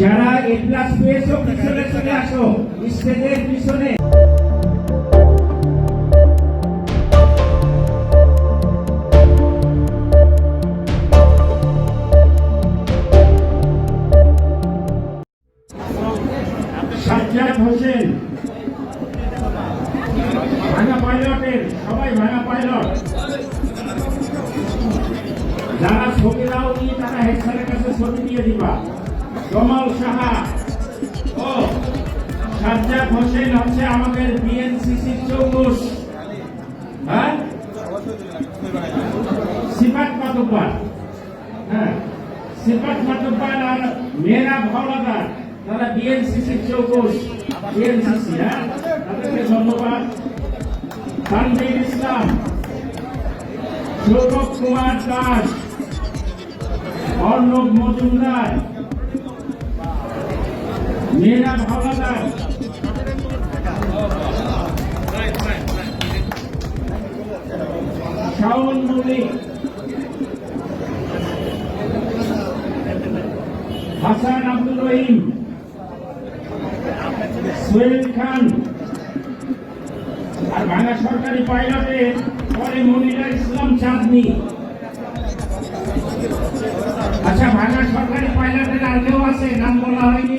যারা এ প্লাস পেয়েছ, পিছনে চলে আসো। স্টেজের পিছনে। সবাই যারা ছবি দাও তারা হেড স্যারের কাছে ছবি দিয়ে দিবা। কমল সাহা। ও, সাজ্জাদ হোসেন হচ্ছে আমাদের বিএনসিসির চৌকুশ। হ্যাঁ? সিফাত মাতুব্বার হ্যাঁ সিফাত আর মেয়েরা ভাওলাদার তারা বিএনসিসির চৌকুশ। বিএনসিসি হ্যাঁ? তাদেরকে ধন্যবাদ। তানভীর ইসলাম সৌরভ কুমার দাস, অর্ণব মজুমদার মেয়েরা হাসান আব্দুল রহিম। সোহেল খান। আর ভাঙা সরকারি পাইলটে পরে মনিরা ইসলাম চাঁদনি। আচ্ছা ভাঙা সরকারি পাইলটের আর কেউ আছে? নাম বলা হয়নি।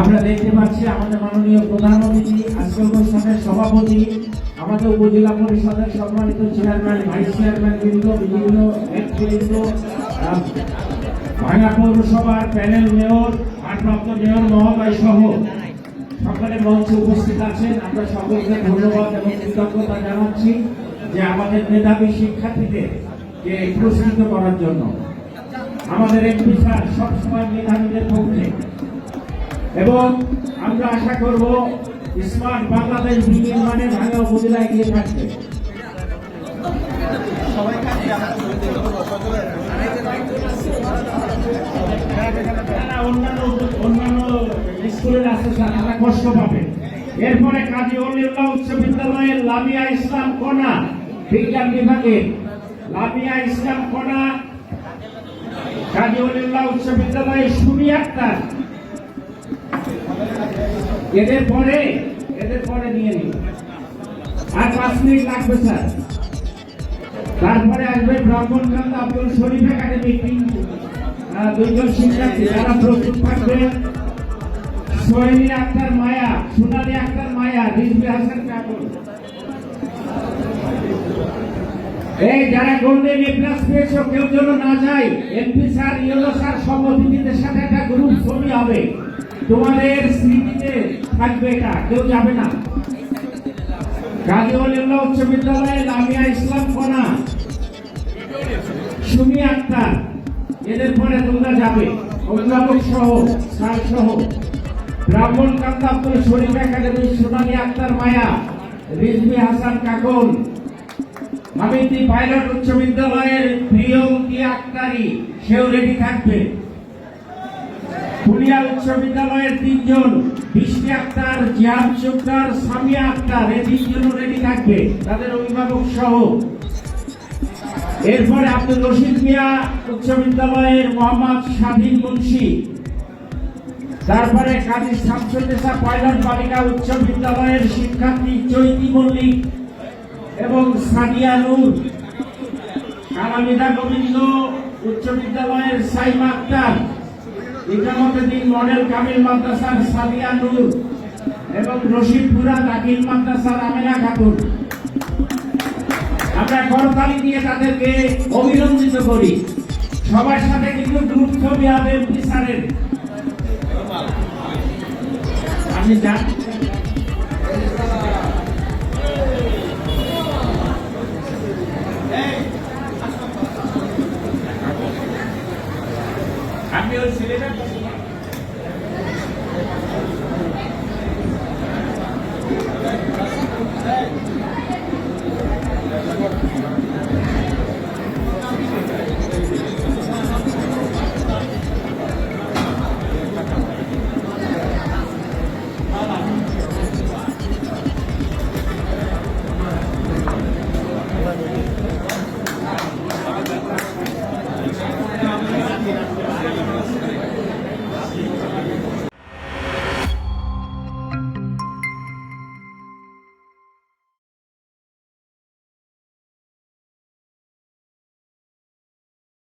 আমরা দেখতে পাচ্ছি আমাদের মাননীয় প্রধান অতিথি অনুষ্ঠানের সভাপতি, আমাদের উপজেলা পরিষদের সম্মানিত চেয়ারম্যান ভাইস চেয়ারম্যান বৃন্দ, বিভিন্ন নেতৃবৃন্দ ভাঙা পৌরসভার প্যানেল মেয়র ভারপ্রাপ্ত মেয়র মহোদয় সহ সকলে মঞ্চে উপস্থিত আছেন। আমরা সকলকে ধন্যবাদ এবং কৃতজ্ঞতা জানাচ্ছি যে আমাদের মেধাবী শিক্ষার্থীদের কে পুরস্কৃত করার জন্য। আমাদের এমপি স্যার সবসময় মেধাবীদের পক্ষে। এবং আমরা আশা করব স্মার্ট বাংলাদেশ বিনির্মাণে ভাঙা উপজেলা এগিয়ে থাকবে। এরপরে কাজী অলিউল্লাহ উচ্চ বিদ্যালয়ের ইসলাম কোনা বিজ্ঞান বিভাগে। লামিয়া ইসলাম কোনা কাজী অলিউল্লাহ উচ্চ বিদ্যালয়ের সুমি আক্তার। এদের পরে এদের পরে নিয়ে নিন। আর পাঁচ মিনিট লাগবে, স্যার। তারপরে আসবে ব্রাহ্মণকান্ত আব্দুল শরীফ একাডেমি। দুইজন শিক্ষার্থী, যারা প্রস্তুত থাকবে। সোহেলি আক্তার মায়া, সোনালি আক্তার মায়া রিজবি হাসান কাকুর এই, যারা গোল্ডেন এ পেয়েছ, কেউ যেন না যায়, এমপি স্যার, ইয়েলো স্যার সব অতিথিদের সাথে একটা গ্রুপ ছবি হবে। তোমাদের স্মৃতিতে থাকবে এটা, কেউ যাবে না। গাজী অলিউল্লাহ উচ্চ বিদ্যালয়ে লামিয়া ইসলাম কোনা সুমি আক্তার, এদের পরে তোমরা যাবে। অভিভাবক সহ, স্যার সহ, ব্রাহ্মণ কান্তা আব্দুল শরীফ একাডেমি, সোনালী আক্তার মায়া রিজমি হাসান কাকন আমিতি পাইলট উচ্চ বিদ্যালয়ের প্রিয়ঙ্কি আক্তারি সেও রেডি থাকবে। ফুলিয়া উচ্চ বিদ্যালয়ের তিনজন বৃষ্টি আক্তার জিয়াদ সুক্তার সামিয়া আক্তার, এই তিনজন রেডি থাকবে, তাদের অভিভাবক সহ। এরপরে আব্দুল রশিদ মিয়া উচ্চ বিদ্যালয়ের মোহাম্মদ স্বাধীন মুন্সি। তারপরে কাজী শামসুন্নেসা পাইলট বালিকা উচ্চ বিদ্যালয়ের শিক্ষার্থী চৈতি মল্লিক এবং সাদিয়া নূর। কালামিদা গোবিন্দ উচ্চ বিদ্যালয়ের সাইমা আক্তার। ইকরামুদ্দিন মডেল কামিল মাদ্রাসার সাদিয়া নূর এবং রশিদপুরা দাখিল মাদ্রাসার আমেনা খাতুন আমরা করতালি দিয়ে তাদেরকে অভিনন্দিত করি। সবার সাথে কিন্তু গ্রুপ ছবি হবে স্যারের আপনি যান